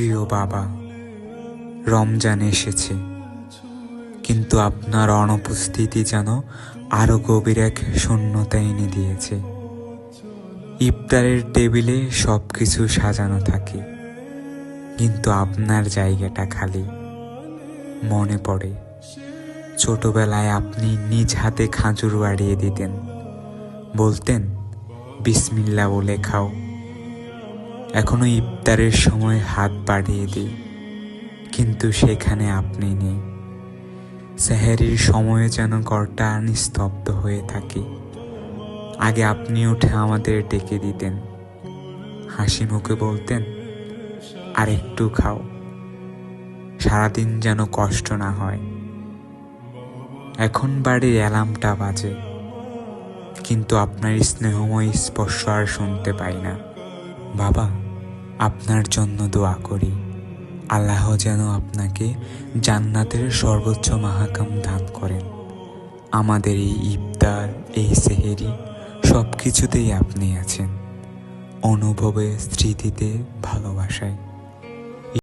প্রিয় বাবা, রমজান এসেছে। কিন্তু আপনার অনুপস্থিতি যেন আরও গভীর এক শূন্যতা এনে দিয়েছে। ইফতারের টেবিলে সব কিছু সাজানো থাকে, কিন্তু আপনার জায়গাটা খালি। মনে পড়ে, ছোটবেলায় আপনি নিজ হাতে খাজুর বাড়িয়ে দিতেন। বলতেন বিসমিল্লা বলে খাও। এখনও ইফতারের সময় হাত বাড়িয়ে দিই। কিন্তু সেখানে আপনি নেই। সেহেরির সময়ে যেন ঘরটা নিস্তব্ধ হয়ে থাকে। আগে আপনি উঠে আমাদের ডেকে দিতেন। হাসি মুখে বলতেন, আর একটু খাও। সারাদিন যেন কষ্ট না হয়। এখন বাড়ির অ্যালার্মটা বাজে, কিন্তু আপনার স্নেহময় স্পর্শ আর শুনতে পাই না। বাবা, আপনার জন্য দোয়া করি। আল্লাহ যেন আপনাকে জান্নাতের সর্বোচ্চ মাহাকাম দান করেন। আমাদের এই ইফতার, এই সেহেরি সব কিছুতেই আপনি আছেন। অনুভবে স্মৃতিতে ভালোবাসায়।